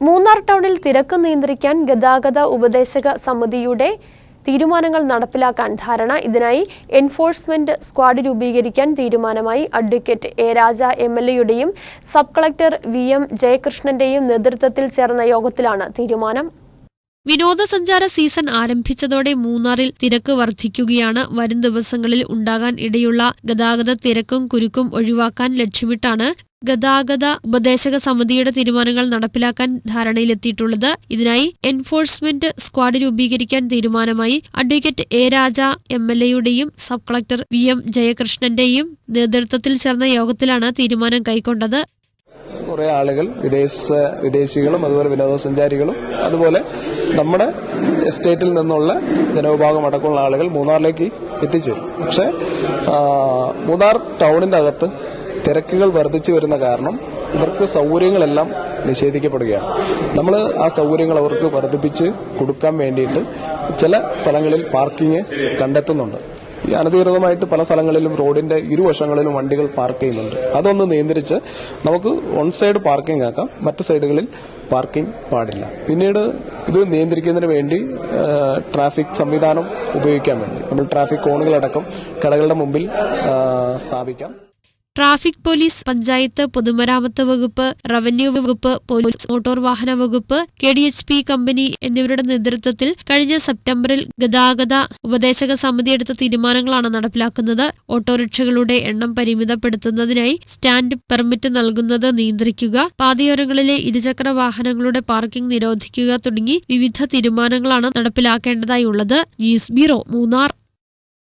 മൂന്നാർ ടൗണിൽ തിരക്ക് നിയന്ത്രിക്കാൻ ഗതാഗത ഉപദേശക സമിതിയുടെ തീരുമാനങ്ങൾ നടപ്പിലാക്കാൻ ധാരണ. ഇതിനായി എൻഫോഴ്സ്മെന്റ് സ്ക്വാഡ് രൂപീകരിക്കാൻ തീരുമാനമായി advocate A Raja M L എയുടെയും സബ് കളക്ടർ വി എം ജയകൃഷ്ണന്റെയും നേതൃത്വത്തിൽ ചേർന്ന യോഗത്തിലാണ് തീരുമാനം. വിനോദസഞ്ചാര സീസൺ ആരംഭിച്ചതോടെ മൂന്നാറിൽ തിരക്ക് വർദ്ധിക്കുകയാണ് വരും ദിവസങ്ങളിൽ ഉണ്ടാകാൻ ഇടയുള്ള ഗതാഗത തിരക്കും കുരുക്കും ഒഴിവാക്കാൻ ലക്ഷ്യമിട്ടാണ് ഗതാഗത ഉപദേശക സമിതിയുടെ തീരുമാനങ്ങൾ നടപ്പിലാക്കാൻ ധാരണയിലെത്തിയിട്ടുള്ളത്. ഇതിനായി എൻഫോഴ്സ്മെന്റ് സ്ക്വാഡ് രൂപീകരിക്കാൻ തീരുമാനമായി advocate A Raja M L എയുടെയും സബ് കളക്ടർ വി എം ജയകൃഷ്ണന്റെയും നേതൃത്വത്തിൽ ചേർന്ന യോഗത്തിലാണ് തീരുമാനം കൈക്കൊണ്ടത്. കുറെ ആളുകൾ വിദേശ വിദേശികളും അതുപോലെ വിനോദസഞ്ചാരികളും അതുപോലെ നമ്മുടെ എസ്റ്റേറ്റിൽ നിന്നുള്ള ജനവിഭാഗം അടക്കമുള്ള ആളുകൾ മൂന്നാറിലേക്ക് എത്തിച്ചേരും. പക്ഷേ മൂന്നാർ ടൗണിന്റെ അകത്ത് തിരക്കുകൾ വർദ്ധിച്ചു വരുന്ന കാരണം ഇവർക്ക് സൗകര്യങ്ങളെല്ലാം നിഷേധിക്കപ്പെടുകയാണ്. നമ്മൾ ആ സൗകര്യങ്ങൾ അവർക്ക് വർദ്ധിപ്പിച്ച് കൊടുക്കാൻ വേണ്ടിയിട്ട് ചില സ്ഥലങ്ങളിൽ പാർക്കിംഗ് കണ്ടെത്തുന്നുണ്ട്. അനധികൃതമായിട്ട് പല സ്ഥലങ്ങളിലും റോഡിന്റെ ഇരുവശങ്ങളിലും വണ്ടികൾ പാർക്ക് ചെയ്യുന്നുണ്ട്. അതൊന്ന് നിയന്ത്രിച്ച് നമുക്ക് വൺ സൈഡ് പാർക്കിംഗ് ആക്കാം മറ്റ് സൈഡുകളിൽ പാർക്കിംഗ് പാടില്ല. പിന്നീട് ഇത് നിയന്ത്രിക്കുന്നതിന് വേണ്ടി ട്രാഫിക് സംവിധാനം ഉപയോഗിക്കാൻ വേണ്ടി. നമ്മൾ ട്രാഫിക് കോണുകളടക്കം കടകളുടെ മുമ്പിൽ സ്ഥാപിക്കാം. ട്രാഫിക് പോലീസ് പഞ്ചായത്ത് പൊതുമരാമത്ത് വകുപ്പ് റവന്യൂ വകുപ്പ് പോലീസ് മോട്ടോർ വാഹന വകുപ്പ് K D H P company എന്നിവരുടെ നേതൃത്വത്തിൽ കഴിഞ്ഞ സെപ്റ്റംബറിൽ ഗതാഗത ഉപദേശക സമിതി എടുത്ത തീരുമാനങ്ങളാണ് നടപ്പിലാക്കുന്നത്. ഓട്ടോറിക്ഷകളുടെ എണ്ണം പരിമിതപ്പെടുത്തുന്നതിനായി സ്റ്റാൻഡ് പെർമിറ്റ് നൽകുന്നത് നിയന്ത്രിക്കുക പാതയോരങ്ങളിലെ ഇരുചക്ര വാഹനങ്ങളുടെ പാർക്കിംഗ് നിരോധിക്കുക തുടങ്ങി വിവിധ തീരുമാനങ്ങളാണ് നടപ്പിലാക്കേണ്ടതായുള്ളത്. News bureau Munnar.